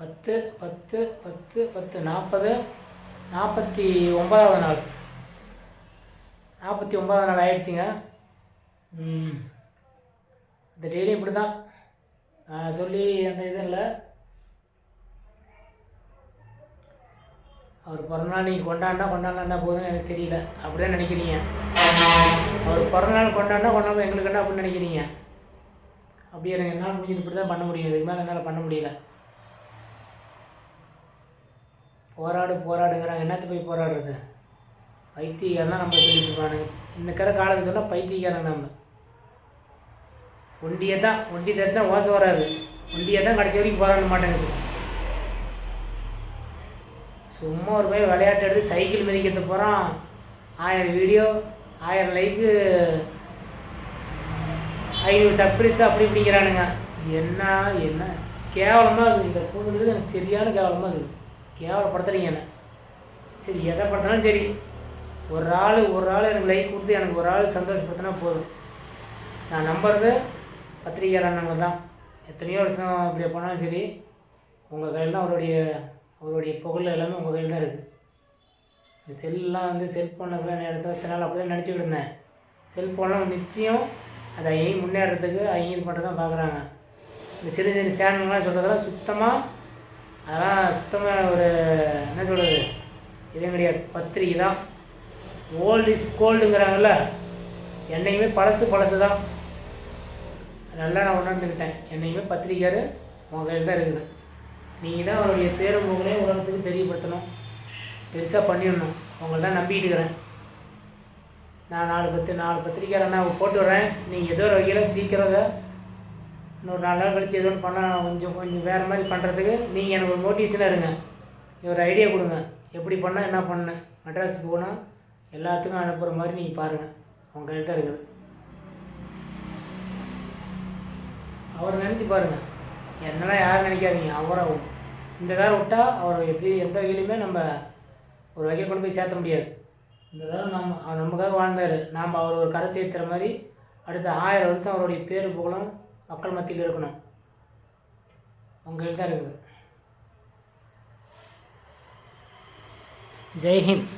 பத்து பத்து பத்து பத்து நாற்பது நாற்பத்தி ஒன்பதாவது நாள். நாற்பத்தி ஒன்பதாவது நாள் ஆயிடுச்சுங்க. இந்த டெய்லி இப்படி தான் சொல்லி அந்த இது இல்லை. அவர் பிறந்தநாள் நீங்கள் கொண்டாடினா கொண்டாடலாம் போதுன்னு எனக்கு தெரியல. அப்படி தான் நினைக்கிறீங்க. அவர் பிறந்தநாள் கொண்டாடினா கொண்டாடாம எங்களுக்கு என்ன அப்படின்னு நினைக்கிறீங்க? அப்படியே எனக்கு என்னால் முடிஞ்சது இப்படி தான் பண்ண முடியும். இதுக்கு மேலே என்னால் பண்ண முடியல. போராடு போராடுங்கிறாங்க. என்னத்து போய் போராடுறது? பைத்தியக்காரன் தான் நம்ம சொல்லிட்டு இருப்பானுங்க இன்னைக்கிற காலத்தை சொன்னால் பைத்தியக்காரன் நம்ம. ஒண்டியை தான் ஒண்டி தான் ஓசை வராது. ஒண்டியை தான் கடைசி வரைக்கும் போராட மாட்டேங்குது. சும்மா ஒரு போய் விளையாட்டு எடுத்து சைக்கிள் மிதிக்கிறது போகிறான் ஆயிரம் வீடியோ ஆயிரம் லைக்கு ஐநூறு சர்ப்ரைஸ் அப்படி இப்படிங்கிறானுங்க. என்ன என்ன? கேவலமாக இருக்குது. இந்த பொண்ணுக்கு எனக்கு சரியான கேவலமாக இருக்குது. கேவலப்படுத்துறீங்க என்ன சரி எதை படுத்தினாலும் சரி. ஒரு ஆள் ஒரு ஆள் எனக்கு லைக் கொடுத்து எனக்கு ஒரு ஆள் சந்தோஷப்படுத்தினா போதும். நான் நம்புறது பத்திரிகையாளர் அண்ணங்க தான் எத்தனையோ வருஷம் இப்படி போனாலும் சரி உங்கள் கையில் தான் அவருடைய அவருடைய புகழ் எல்லாமே உங்கள் கையில் தான் இருக்குது இந்த செல்லாம் வந்து செல்ஃபோனில் நேரத்தில் இத்தனை நாள் அப்படி தான் நினச்சிக்கிட்டு இருந்தேன் செல்ஃபோன்லாம் நிச்சயம் அதை ஐ முன்னேறதுக்கு ஐ இது பண்ணுறது தான் பார்க்குறாங்க. இந்த சிறு சிறு சேனல்லாம் சொல்கிறதெல்லாம் சுத்தமாக அதெல்லாம் சுத்தமாக ஒரு என்ன சொல்கிறது இதுவும் கிடையாது. பத்திரிக்கை தான். ஓல்டு இஸ் கோல்டுங்கிறாங்கல்ல என்னைக்குமே பழசு பழசு தான். நல்லா நான் உணர்ந்துக்கிட்டேன். என்னைக்குமே பத்திரிக்கையார் உங்கள் கையில் தான் இருக்குது. நீங்கள் தான் அவருடைய பேரும் புகழையும் உலகத்துக்கு தெரியப்படுத்தணும். பெருசாக பண்ணிடணும். உங்களை தான் நம்பிட்டு இருக்கிறேன். நான் நாலு பத்து நாலு பத்திரிக்கையாளர் நான் போட்டு விட்றேன். நீங்கள் ஏதோ ஒரு வகையில் சீக்கிரம் இன்னொரு நாலு நாள் கழிச்சு ஏதோ ஒன்று பண்ண கொஞ்சம் கொஞ்சம் வேறு மாதிரி பண்ணுறதுக்கு நீங்கள் எனக்கு ஒரு மோட்டிவேஷனாக இருங்க. ஒரு ஐடியா கொடுங்க. எப்படி பண்ணால் என்ன பண்ண? மெட்ராஸுக்கு போனால் எல்லாத்துக்கும் அனுப்புகிற மாதிரி நீங்கள் பாருங்கள் உங்கள் கையில் தான் இருக்குது. அவரை நினச்சி பாருங்கள் என்னெல்லாம் யாரும் நினைக்காதீங்க. அவரை இந்த வேலை விட்டா அவரை எப்படி எந்த வகையிலுமே நம்ம ஒரு வகையில் கொண்டு போய் சேர்த்த முடியாது. இந்த தடவை நம்ம அவர் நமக்காக வாழ்ந்தார். நாம் அவர் ஒரு கரை சேர்த்துற மாதிரி அடுத்த ஆயிரம் வருஷம் அவருடைய பேர் புகழும். மக்கள் மத்தியில் இருக்கணும். உங்கள்கிட்ட இருக்குது. ஜெய்ஹிந்த்